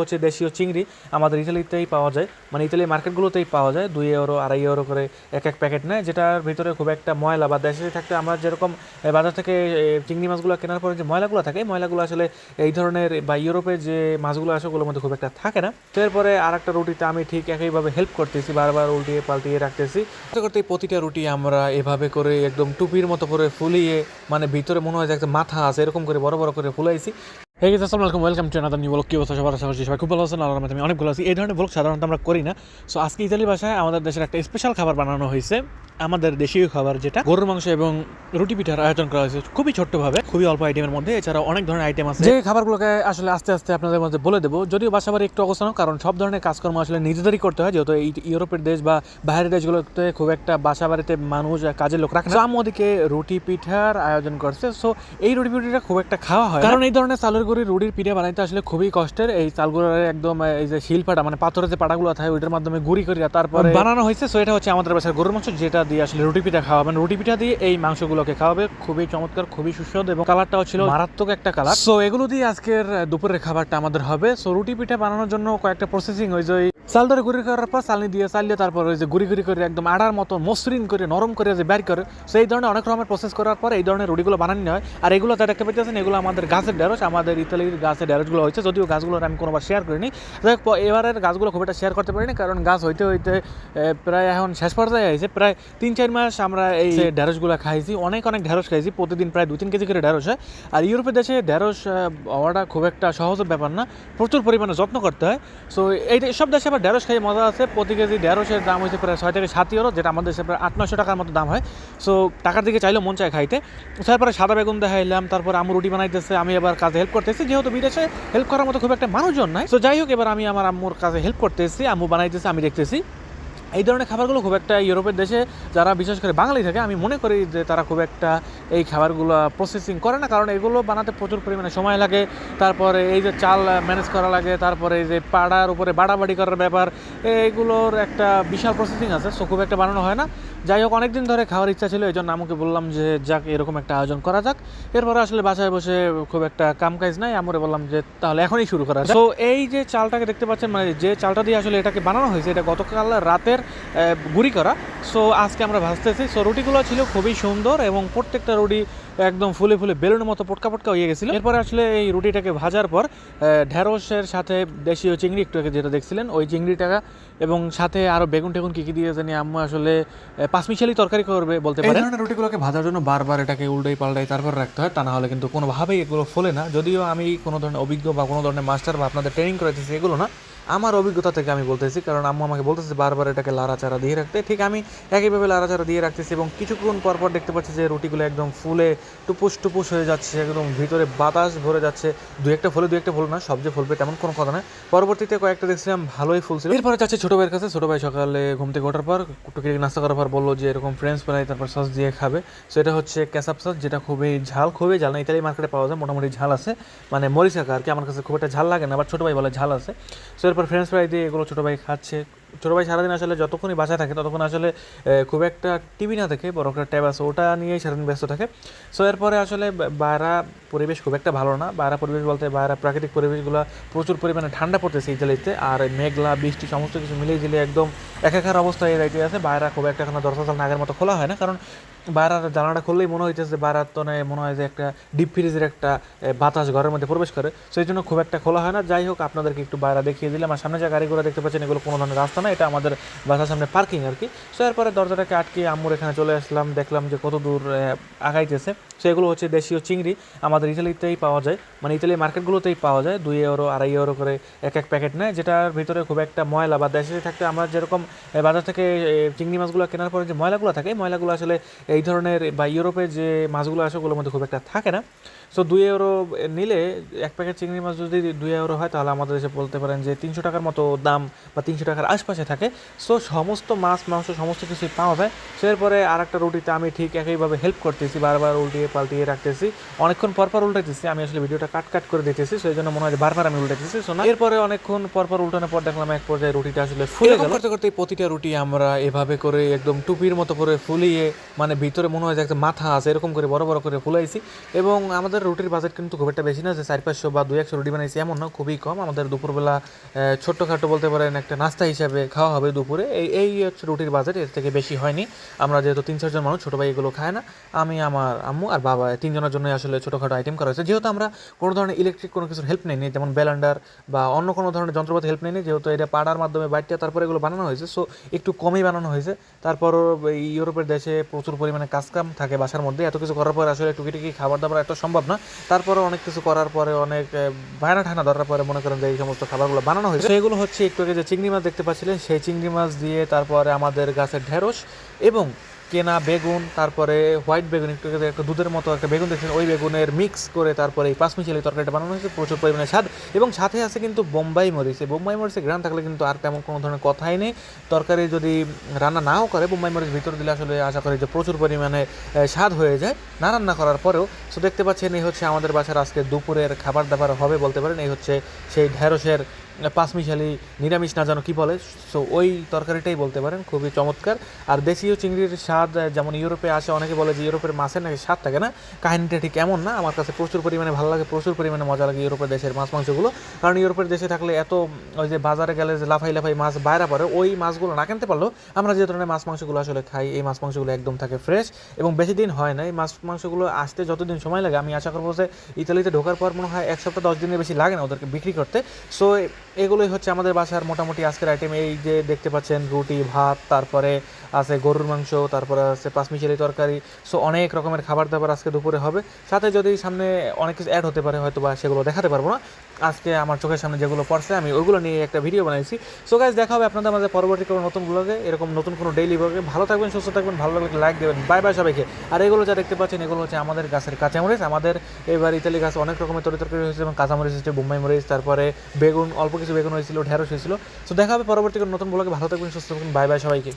হচ্ছে দেশীয় চিংড়ি, আমাদের ইতালিতেই পাওয়া যায়। মানে ইতালি মার্কেটগুলোতেই পাওয়া যায়। দুই ইউরো আড়াই ইউরো করে এক এক প্যাকেট নেয়, যেটার ভিতরে খুব একটা ময়লা বা দেশে থাকতে আমরা যেরকম বাজার থেকে চিংড়ি মাছগুলো কেনার পরে যে ময়লাগুলো থাকে ময়লাগুলো আসলে এই ধরনের, বা ইউরোপের যে মাছগুলো আসে, ওগুলোর মধ্যে খুব একটা থাকে না। তো এরপরে আর একটা রুটিতে আমি ঠিক একইভাবে হেল্প করতেছি, বারবার উল্টিয়ে পাল্টিয়ে রাখতেছি। করতে প্রতিটা রুটি আমরা এভাবে করে একদম টুপির মতো করে ফুলিয়ে মানে ভিতরে মনে হয় যে একটা মাথা আছে, এরকম করে বড় বড় করে ফুলাইছি। হে গেছে আসসালামু আলাইকুম welcome to another new blog কি অবস্থা? সবার আশা করছি সবাই খুব ভালো আছেন রহমতে আমি অনেক ভালো আছি। এই ধরনের ব্লগ সাধারণত আমরা করি না। সো আজকে ইতালি ভাষায় আমাদের দেশের একটা স্পেশাল খাবার বানানো হয়েছে। আমাদের দেশীয় খাবার যেটা গরুর মাংস এবং রুটি পিঠার আয়োজন করা হয়েছে খুবই ছোট্টভাবে খুবই অল্প আইটেমের মধ্যে। এছাড়া অনেক ধরনের আইটেম আছে। যে খাবারগুলোকে আসলে আস্তে আস্তে আপনাদের মধ্যে বলে দেবো যদিও বাসা বাড়ি একটু অবস্থান কারণ সব ধরনের কাজকর্ম আসলে নিজেদেরই করতে হয়। যেহেতু এই ইউরোপের দেশ বা বাইরের দেশগুলোতে খুব একটা বাসা বাড়িতে মানুষ কাজের লোক রাখে ওদিকে রুটি পিঠার আয়োজন করছে। সো এই রুটি পিঠাটা খুব একটা খাওয়া হয় কারণ এই ধরনের চালের গুঁড়ি রুটির পিঠা বানাইতে আসলে খুবই কষ্টের। এই চালগুড়ার একদম এই যে শিলপাটা মানে পাথরের যে পাটাগুলো থাকে ওইটার মাধ্যমে গুড়ি করিয়া তারপরে বানানো হয়েছে সো এটা হচ্ছে আমাদের বাসার গরুর মাংস যেটা দিয়ে আসলে রুটি পিঠা খাওয়া মানে রুটি পিঠা দিয়ে এই মাংসগুলোকে খাওয়াবে। খুবই চমৎকার খুবই সুস্বাদু এবং কালারটাও ছিল মারাত্মক একটা কালার সো এগুলো দিয়ে আজকের দুপুরের খাবারটা আমাদের হবে। সো রুটি পিঠা বানানোর জন্য কয়েকটা প্রসেসিং ওই যে ওই চাল ধরে গুঁড়ি করার পর চালনি দিয়ে চালিয়ে তারপর ওই যে গুঁড়ি গুঁড়ি করে একদম আড়ার মতো মসৃণ করে নরম করে যে বের করে সো এই ধরনের অনেক রকমের প্রসেস করার পর এই ধরনের রুটিগুলো বানানো হয়। আর এগুলো যা দেখতে পাচ্ছেন এগুলো আমাদের গাছের ঢেঁড়স আমাদের ইতালির গাছের ঢেঁড়সগুলো হয়েছে যদিও গাছগুলোর আমি কোনোবার শেয়ার করিনি। যাই হোক, এবারের গাছগুলো খুব একটা শেয়ার করতে পারিনি কারণ গাছ হইতে হইতে প্রায় এখন শেষ পর্যায়ে আছে প্রায় তিন চার মাস আমরা এই ঢেঁড়সগুলো খাইছি অনেক অনেক ঢেঁড়স খাইছি প্রতিদিন প্রায় দু তিন কেজি করে ঢেঁড়স হয়। আর ইউরোপের দেশে ঢেঁড়স হওয়াটা খুব একটা সহজের ব্যাপার না প্রচুর পরিমাণে যত্ন করতে হয়। সো এই সব দেশে আবার ঢেঁড়স খাই মজা আছে। প্রতি কেজি ঢেঁড়সের দাম হয়েছে প্রায় ছয় থেকে সাত ইউরো যেটা আমাদের দেশে প্রায় আট নশো টাকার মতো দাম হয়। সো টাকার দিকে চাইলেও মন চায় খাইতে। তারপরে সাদা বেগুন দেখাইলাম, তারপর আম্মু রুটি বানাইতেছে। আমি এবার কাজে হেল্প করতেছি, যেহেতু বিদেশে হেল্প করার মতো খুব একটা মানুষজন নাই। সো যাই হোক, এবার আমি আমার আম্মুর কাজে হেল্প করতেছি, আম্মু বানাইতেছে, আমি দেখতেছি। এই ধরনের খাবারগুলো খুব একটা ইউরোপের দেশে যারা বিশেষ করে বাঙালি থাকে, আমি মনে করি যে তারা খুব একটা এই খাবারগুলো প্রসেসিং করে না। কারণ এগুলো বানাতে প্রচুর পরিমাণে সময় লাগে। তারপরে এই যে চাল ম্যানেজ করা লাগে, তারপরে এই যে পাড়ার উপরে বাড়াবাড়ি করার ব্যাপার এইগুলোর একটা বিশাল প্রসেসিং আছে। সো খুব একটা বানানো হয় না। যাই হোক অনেকদিন ধরে খাওয়ার ইচ্ছা ছিল এই জন্য আমাকে বললাম যে যাক এরকম একটা আয়োজন করা যাক। এরপরে আসলে বাসায় বসে খুব একটা কাম কাজ নাই আমরা বললাম যে তাহলে এখনই শুরু করা তো এই যে চালটাকে দেখতে পাচ্ছেন মানে যে চালটা দিয়ে আসলে এটাকে বানানো হয়েছে এটা গতকাল রাতের গুড়ি গুঁড়ি করা। সো আজকে আমরা ভাজতেছি। সো রুটিগুলো ছিল খুবই সুন্দর এবং প্রত্যেকটা রুটি একদম ফুলে ফুলে বেলুনের মতো পটকা পটকা হয়ে গেছিল। এরপরে আসলে এই রুটিটাকে ভাজার পর ঢেঁড়সের সাথে দেশীয় চিংড়ি একটু যেটা দেখছিলেন ওই চিংড়িটা এবং সাথে আরও বেগুন টেগুন কি কি দিয়ে জানি আম্মু আসলে পাঁচমিশালি তরকারি করবে বলতে পারেন। এই ধরনের রুটিগুলোকে ভাজার জন্য বারবার এটাকে উল্টাই পাল্টাই তারপর রাখতে হয় তা না হলে কিন্তু কোনোভাবেই এগুলো ফোলে না। যদিও আমি কোনো ধরনের অভিজ্ঞ বা কোনো ধরনের মাস্টার বা আপনাদের ট্রেনিং করাইতেছি এগুলো না আমার অভিজ্ঞতা থেকে আমি বলতেছি, কারণ আম্মু আমাকে বলতেছে, বারবার এটাকে লাড়াচাড়া দিয়ে রাখতে। ঠিক আমি একইভাবে লাড়াচাড়া দিয়ে রাখতেছি এবং কিছুক্ষণ পর পর দেখতে পাচ্ছি যে রুটিগুলো একদম ফুলে টুপুস টুপুস হয়ে যাচ্ছে, একদম ভিতরে বাতাস ভরে যাচ্ছে। দু একটা ফুলে দু একটা ফুল না, সব যে ফুলবে তেমন কোনো কথা নয় পরবর্তীতে কয়েকটা দেখছিলাম ভালোই ফুলছিল এরপরে যাচ্ছে ছোটো ভাইয়ের কাছে। ছোটো ভাই সকালে ঘুম থেকে ওঠার পর টুকি নাস্তা করার পর বলল যে এরকম ফ্রেন্ডস বানাই, তারপর সস দিয়ে খাবে। সো এটা হচ্ছে ক্যাসাপ সস যেটা খুবই ঝাল খুবই ঝাল না। ইতালি মার্কেটে পাওয়া যায়, মোটামুটি ঝাল আছে। মানে মরিচ আঁকা আর কি, আমার কাছে খুব একটা ঝাল লাগে না আবার ছোটো ভাই বলে ঝাল আছে। সো এরপর ফ্রেন্ডস ফ্রাই দিয়ে এগুলো ছোটো ভাই খাচ্ছে। ছোটো ভাই সারাদিন আসলে যতক্ষণই বাসায় থাকে, ততক্ষণ আসলে খুব একটা টিভি না দেখে, বড় একটা ট্যাব আছে, ওটা নিয়েই সারাদিন ব্যস্ত থাকে। সো এরপরে আসলে বাইরা পরিবেশ খুব একটা ভালো না। বাইরা পরিবেশ বলতে বাইরা প্রাকৃতিক পরিবেশগুলো প্রচুর পরিমাণে ঠান্ডা পড়তেছে ইতালিতে আর মেঘলা, বৃষ্টি, সমস্ত কিছু মিলিয়ে ঝিলে একদম একাকার অবস্থায় এই রাইতে আছে। বাইরা খুব একটা এখন দরজা জাল নাগের মতো খোলা হয় না, কারণ বাইরার জানালাটা খুললেই মনে হইতেছে বাইরার তো নয় মনে হয় যে একটা ডিপ ফ্রিজের একটা বাতাস ঘরের মধ্যে প্রবেশ করে। সেই জন্য খুব একটা খোলা হয় না। যাই হোক, আপনাদেরকে একটু বাইরে দেখিয়ে দিলাম। আর সামনে যে গাড়িগুলো দেখতে পাচ্ছেন, এগুলো কোনো ধরনের রাস্তা না, এটা আমাদের বাসার সামনে পার্কিং আর কি। সো এরপরে দরজাটাকে আটকে আম্মুর এখানে চলে আসলাম, দেখলাম যে কত দূর আগাইতেছে। সো এগুলো হচ্ছে দেশীয় চিংড়ি, আমাদের ইতালিতেই পাওয়া যায়। মানে ইতালি মার্কেটগুলোতেই পাওয়া যায়, দুই ইউরো আড়াই ইউরো করে এক এক প্যাকেট নেয়, যেটার ভিতরে খুব একটা ময়লা বা দেশে থাকতে আমরা যেরকম বাজার থেকে চিংড়ি মাছগুলো কেনার পরে যে ময়লাগুলো থাকে ময়লাগুলো আসলে এই ধরনের, বা ইউরোপে যে মাছগুলো আসে, ওগুলোর মধ্যে খুব একটা থাকে না। সো দুই ইউরো নিলে এক প্যাকেট চিংড়ি মাছ যদি দুই ইউরো হয়, তাহলে আমাদের দেশে বলতে পারেন যে তিনশো টাকার মতো দাম বা তিনশো টাকার আশপাশে আশেপাশে থাকে। সো সমস্ত মাছ মাংস সমস্ত কিছুই পাওয়া যায়। সো এরপরে আর একটা রুটিতে আমি ঠিক একইভাবে হেল্প করতেছি বারবার উল্টিয়ে পাল্টিয়ে রাখতেছি। অনেকক্ষণ পর পর উল্টাইতেছি আমি আসলে ভিডিওটা কাট কাট করে দিতেছি সেই জন্য মনে হয় বারবার আমি উল্টাইতেছি শোনা এরপরে অনেকক্ষণ পর পর উল্টানোর পর দেখলাম এক পর্যায়ে রুটিটা আসলে ফুলে গেল। করতে করতে প্রতিটা রুটি আমরা এভাবে করে একদম টুপির মতো করে ফুলিয়ে মানে ভিতরে মনে হয় যে একটা মাথা আছে এরকম করে বড় বড় করে ফুলাইছি। এবং আমাদের রুটির বাজেট কিন্তু খুব একটা বেশি না যে চার পাঁচশো বা দুই একশো রুটি বানাইছি এমন না খুবই কম। আমাদের দুপুরবেলা ছোট্টখাটো বলতে পারেন একটা নাস্তা হিসাবে খাওয়া হবে দুপুরে। এই এই হচ্ছে রুটির বাজেট, এর থেকে বেশি হয়নি। আমরা যেহেতু তিন, চারজন মানুষ, ছোটো ভাই এগুলো খায় না। আমি, আমার আম্মু আর বাবা তিনজনের জন্য আসলে ছোটোখাটো আইটেম করা হয়েছে। যেহেতু আমরা কোনো ধরনের ইলেকট্রিক কোনো কিছুর হেল্প নেইনি, যেমন ব্যালান্ডার বা অন্য কোনো ধরনের যন্ত্রপাতি হেল্প নেইনি, যেহেতু এটা পাড়ার মাধ্যমে বাইটটা তারপরে এগুলো বানানো হয়েছে সো একটু কমই বানানো হয়েছে। তারপরও এই ইউরোপের দেশে প্রচুর পরিমাণে কাজকাম থাকে বাসার মধ্যে। এত কিছু করার পরে আসলে টুকিটুকি খাবার দাবার এত সম্ভব না। তারপরে অনেক কিছু করার পরে অনেক বায়না ঠানা ধরার পরে মনে করেন যে এই সমস্ত খাবারগুলো বানানো হয়েছে। সেগুলো হচ্ছে একটু আগে যে চিংড়ি মাছ দেখতে পাচ্ছিলেন সেই চিংড়ি মাছ দিয়ে তারপরে আমাদের গাছের ঢেঁড়স এবং কেনা বেগুন, তারপরে হোয়াইট বেগুন, একটু একটা দুধের মতো একটা বেগুন দেখছেন, ওই বেগুনের মিক্স করে তারপরে এই পাঁচমিশালি তরকারিটা বানানো হয়েছে, প্রচুর পরিমাণে স্বাদ এবং সাথে আছে কিন্তু বোম্বাই মরিচ। এই বোম্বাই মরিচের গ্রাম থাকলে কিন্তু আর তেমন কোনো ধরনের কথাই নেই। তরকারি যদি রান্না নাও করে, বোম্বাই মরিচ ভিতর দিলে আসলে আশা করি যে প্রচুর পরিমাণে স্বাদ হয়ে যায়। না রান্না করার পরেও সো দেখতে পাচ্ছেন এই হচ্ছে আমাদের বাসার আজকে দুপুরের খাবার দাবার হবে বলতে পারেন, এই হচ্ছে সেই ঢেঁড়সের পাঁচমিশালি নিরামিষ না জানো কী বলে? সো ওই তরকারিটাই বলতে পারেন, খুবই চমৎকার। আর দেশীয় চিংড়ির স্বাদ যেমন ইউরোপে আসে, অনেকে বলে যে ইউরোপের মাছের নাকি স্বাদ থাকে না। কাহিনিটা ঠিক এমন না, আমার কাছে প্রচুর পরিমাণে ভালো লাগে, প্রচুর পরিমাণে মজা লাগে ইউরোপের দেশের মাছ মাংসগুলো। কারণ ইউরোপের দেশে থাকলে এত ওই যে বাজারে গেলে যে লাফাই লাফাই মাছ বাইরে পড়ে, ওই মাছগুলো না কিনতে পারলেও আমরা যে ধরনের মাছ মাংসগুলো আসলে খাই, এই মাছ মাংসগুলো একদম থাকে ফ্রেশ এবং বেশি দিন হয় না। এই মাছ মাংসগুলো আসতে যতদিন সময় লাগে, আমি আশা করব যে ইতালিতে ঢোকার পর মনে হয় এক সপ্তাহ, দশ দিনের বেশি লাগে না ওদেরকে বিক্রি করতে। সো এগুলোই হচ্ছে আমাদের বাসার মোটামুটি আজকের আইটেম এই যে দেখতে পাচ্ছেন, রুটি, ভাত, তারপরে আছে গরুর মাংস, তারপরে আছে পাঁচমিশালি তরকারি। সো অনেক রকমের খাবার দাবার আজকে দুপুরে হবে। সাথে যদি সামনে অনেক কিছু অ্যাড হতে পারে হয়তো বা সেগুলো দেখাতে পারব না। আজকে আমার চোখের সামনে যেগুলো পড়ছে, আমি ওইগুলো নিয়ে একটা ভিডিও বানাইছি। সো গাইজ দেখা হবে আপনাদের মাঝে পরবর্তী কোনো নতুন ব্লগে এরকম নতুন কোনো ডেইলি ব্লগে ভালো থাকবেন, সুস্থ থাকবেন, ভালো লাগলে লাইক দেবেন। বাই বাই সবাইকে। আর এগুলো যা দেখতে পাচ্ছেন, এগুলো হচ্ছে আমাদের গাছের কাঁচামরিচ। আমাদের এবার ইতালি গাছ অনেক রকমের তরি তরকারি হয়েছে এবং কাঁচামরিচ হচ্ছে, বোম্বাই মরিচ, তারপরে বেগুন, অল্প কিছু বেগুন হয়েছিল, ঢেঁড়স হয়েছিল। তো দেখা হবে পরবর্তী নতুন ব্লগে ভালো থাকবেন, সুস্থ থাকবেন। বাই বাই সবাইকে।